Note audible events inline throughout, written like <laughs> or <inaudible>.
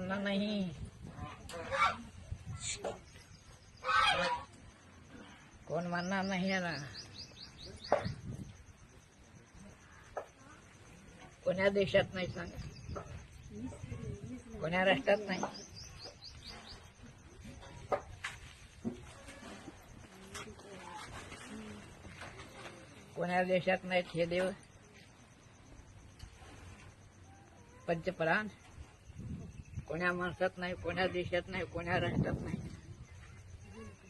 मानना नाही. कोण मानणार नाही याला? कोण्या देशात नाही सांगा. कोण्या राष्ट्रात नाही. कोण्या देशात नाहीत हे देव? पंचप्राण? कोण्या माणसात नाही कोण्या देशात नाही कोण्या राष्ट्रात नाही.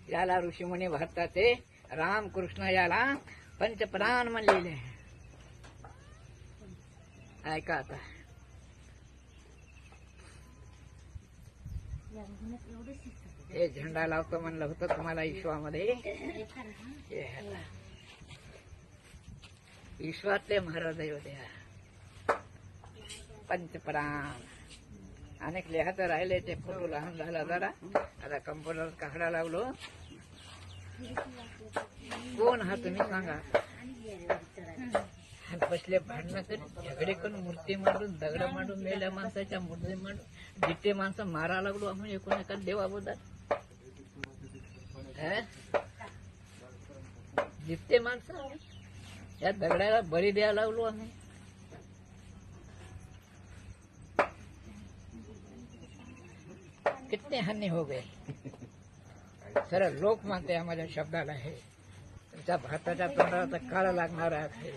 याला ऋषीमुनी भारताचे रामकृष्ण याला पंचप्राण म्हणलेले ऐका आता. हे झेंडा लावतो म्हणलं होतं तुम्हाला विश्वामध्ये हे विश्वातले महाराज होते हा. हो पंचप्राण. अनेक लिहायचं राहिले ते फोटो लहान झाला जरा. आता कम्प्युटर काढा लागलो कोण हा तुम्ही सांगा. बसले भांडणं करून झगडे करून मूर्ती मांडून दगड मांडून मेल्या माणसाच्या मूर्ती मांडून जिथे माणसं मारा लागलो आम्ही एकूण एका देवाबद्दल जिथे माणसं या दगडाला बळी द्यायला लागलो आम्ही. कितने हानी हो गए? सर लोक मानते या माझ्या शब्दाला हे। तुमच्या भाताच्या तोंडाला तर काळा लागणार आहे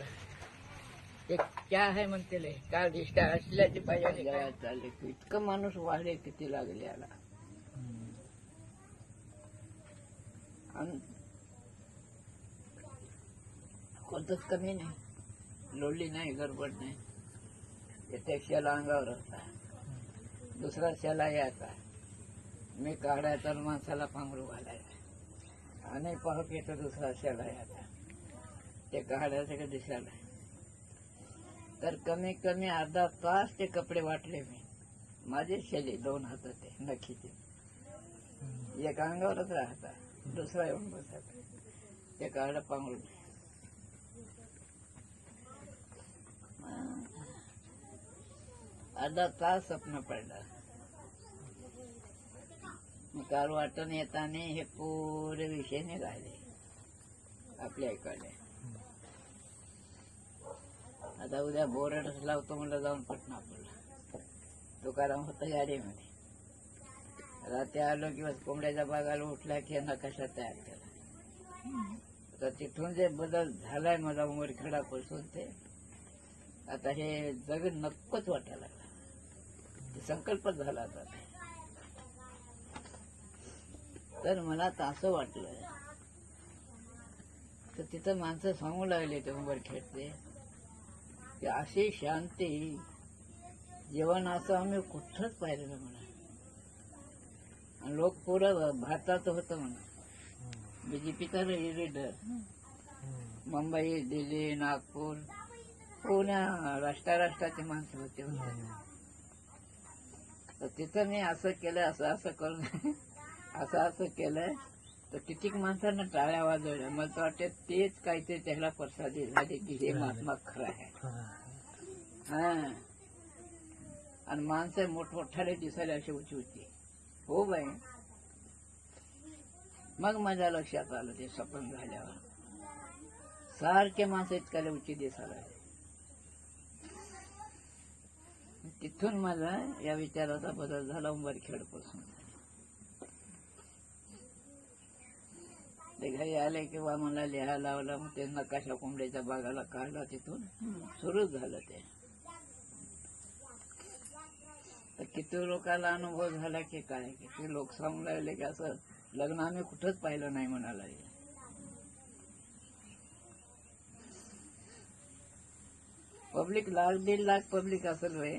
ते क्या आहे म्हणते ले? काळ दिष्टा असल्याची पाहिजे चालले इतकं माणूस वाढले किती लागले याला आणि कोणतंच कमी नाही। लोडली नाही गडबड नाही। येते शेला अंगावर होता दुसरा शेला यायचा मी काढायचा तर माणसाला पांघरू घालायला. आणि पाहत येतो दुसरा असायला आता. ते काढायचं का दिसायला? तर कमी कमी अर्धा तास ते कपडे वाटले मी. माझे शेले दोन हाताचे नक्कीचे एक अंगावरच राहता दुसरा येऊन बसायचा ते काढा पांघरून. अर्धा तास स्वप्न पडला. काल वाटून येताना हे पुरे विषय निघाले आपल्या इकडे. आता उद्या बोरडच लावतो म्हणलं जाऊन पटनापूरला. तुकाराम होता गाडीमध्ये. रात्री आलो किंवा कोंबड्याच्या बागाला उठला की नकाशा तयार केला? तर तिथून जे बदल झालाय माझा उमरखेडापासून ते आता हे जग नक्कोच वाटायला लागला. संकल्पच झाला आता. तर मला तर असं वाटलं. तर तिथं माणसं सांगू लागले ते उंबरखेडचे की अशी शांती जेवण असं आम्ही कुठंच पाहिलेलं म्हणा. आणि लोक पुरं भारताचं होतं म्हणा. बीजेपीचा लीडर मुंबई दिल्ली नागपूर पुण्या राष्ट्रा राष्ट्राची माणसं होते. तर तिथं मी असं केलं असं असं करून <laughs> असं असं केलंय तर कितीक माणसांना टाळ्या वाजवल्या. मला तर वाटतं तेच काहीतरी त्याला प्रसादी झाली की हे महात्मा खरं आहे. हा. आणि माणसं मोठमोठाले दिसायला अशी उची होती हो बाई. मग माझ्या लक्षात आलं ते स्वप्न झाल्यावर. सारखे माणसं इतक्याला उची दिसायला तिथून माझा या विचाराचा बदल झाला उंबरखेडपासून. ते घरी आले किंवा मला लिहायला लावलं मग ते नकाशा कोंबड्याच्या बागाला काढला तिथून? सुरूच झालं ते. तर किती लोकांना अनुभव झाला की काय? किती लोक सांगू लागले की असं लग्न आम्ही कुठंच पाहिलं नाही म्हणाला पब्लिक लाख दीड लाख पब्लिक असेल होय